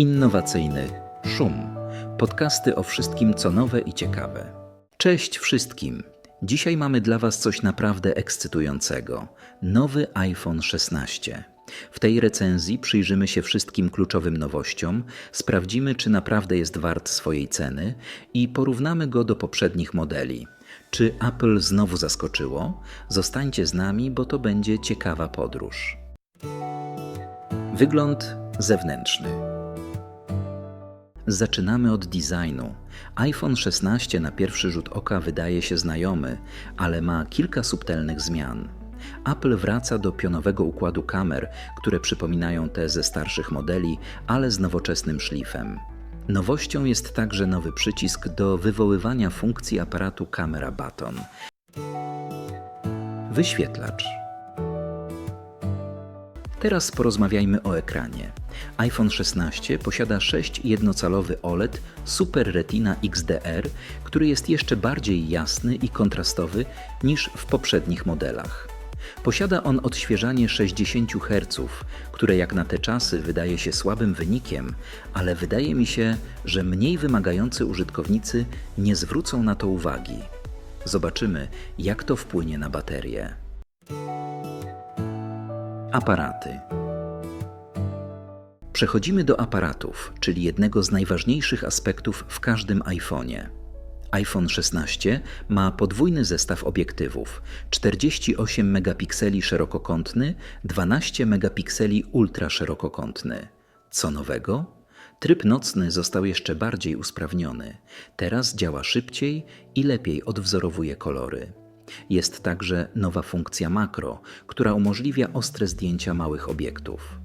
Innowacyjny Szum. Podcasty o wszystkim, co nowe i ciekawe. Cześć wszystkim. Dzisiaj mamy dla Was coś naprawdę ekscytującego. Nowy iPhone 16. W tej recenzji przyjrzymy się wszystkim kluczowym nowościom, sprawdzimy, czy naprawdę jest wart swojej ceny i porównamy go do poprzednich modeli. Czy Apple znowu zaskoczyło? Zostańcie z nami, bo to będzie ciekawa podróż. Wygląd zewnętrzny. Zaczynamy od designu. iPhone 16 na pierwszy rzut oka wydaje się znajomy, ale ma kilka subtelnych zmian. Apple wraca do pionowego układu kamer, które przypominają te ze starszych modeli, ale z nowoczesnym szlifem. Nowością jest także nowy przycisk do wywoływania funkcji aparatu Camera Button. Wyświetlacz. Teraz porozmawiajmy o ekranie. iPhone 16 posiada 6 jednocalowy OLED Super Retina XDR, który jest jeszcze bardziej jasny i kontrastowy niż w poprzednich modelach. Posiada on odświeżanie 60 Hz, które jak na te czasy wydaje się słabym wynikiem, ale wydaje mi się, że mniej wymagający użytkownicy nie zwrócą na to uwagi. Zobaczymy, jak to wpłynie na baterię. Aparaty. Przechodzimy do aparatów, czyli jednego z najważniejszych aspektów w każdym iPhone'ie. iPhone 16 ma podwójny zestaw obiektywów: 48 megapikseli szerokokątny, 12 megapikseli ultraszerokokątny. Co nowego? Tryb nocny został jeszcze bardziej usprawniony. Teraz działa szybciej i lepiej odwzorowuje kolory. Jest także nowa funkcja makro, która umożliwia ostre zdjęcia małych obiektów.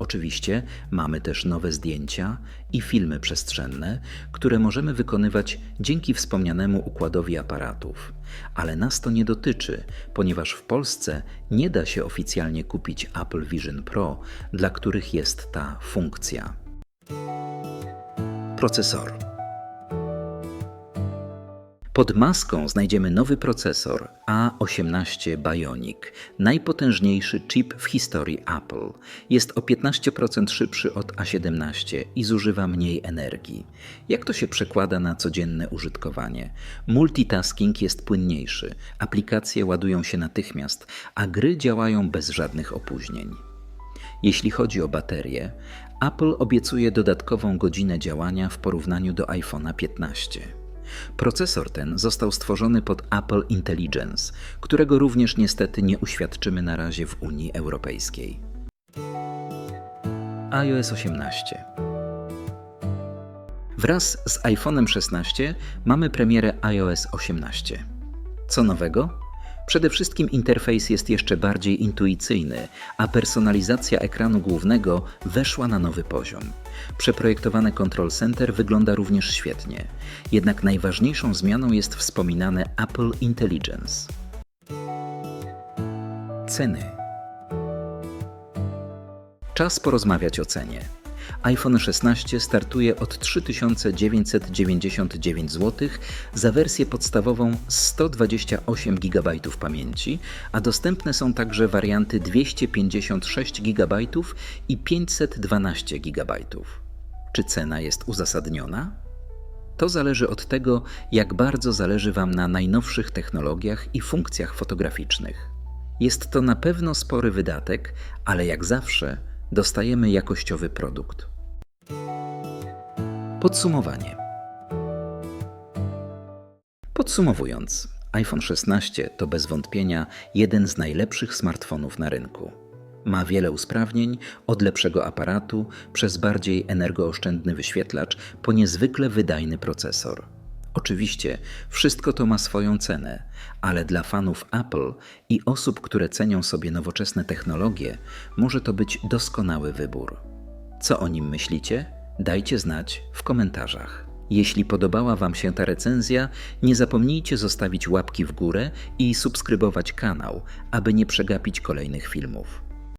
Oczywiście mamy też nowe zdjęcia i filmy przestrzenne, które możemy wykonywać dzięki wspomnianemu układowi aparatów. Ale nas to nie dotyczy, ponieważ w Polsce nie da się oficjalnie kupić Apple Vision Pro, dla których jest ta funkcja. Procesor. Pod maską znajdziemy nowy procesor A18 Bionic, najpotężniejszy chip w historii Apple. Jest o 15% szybszy od A17 i zużywa mniej energii. Jak to się przekłada na codzienne użytkowanie? Multitasking jest płynniejszy, aplikacje ładują się natychmiast, a gry działają bez żadnych opóźnień. Jeśli chodzi o baterię, Apple obiecuje dodatkową godzinę działania w porównaniu do iPhone'a 15. Procesor ten został stworzony pod Apple Intelligence, którego również niestety nie uświadczymy na razie w Unii Europejskiej. iOS 18 Wraz z iPhone'em 16 mamy premierę iOS 18. Co nowego? Przede wszystkim interfejs jest jeszcze bardziej intuicyjny, a personalizacja ekranu głównego weszła na nowy poziom. Przeprojektowane Control Center wygląda również świetnie, jednak najważniejszą zmianą jest wspominane Apple Intelligence. Ceny. Czas porozmawiać o cenie. iPhone 16 startuje od 3999 zł za wersję podstawową z 128 GB pamięci, a dostępne są także warianty 256 GB i 512 GB. Czy cena jest uzasadniona? To zależy od tego, jak bardzo zależy Wam na najnowszych technologiach i funkcjach fotograficznych. Jest to na pewno spory wydatek, ale jak zawsze dostajemy jakościowy produkt. Podsumowanie. Podsumowując, iPhone 16 to bez wątpienia jeden z najlepszych smartfonów na rynku. Ma wiele usprawnień, od lepszego aparatu, przez bardziej energooszczędny wyświetlacz, po niezwykle wydajny procesor. Oczywiście, wszystko to ma swoją cenę, ale dla fanów Apple i osób, które cenią sobie nowoczesne technologie, może to być doskonały wybór. Co o nim myślicie? Dajcie znać w komentarzach. Jeśli podobała Wam się ta recenzja, nie zapomnijcie zostawić łapki w górę i subskrybować kanał, aby nie przegapić kolejnych filmów.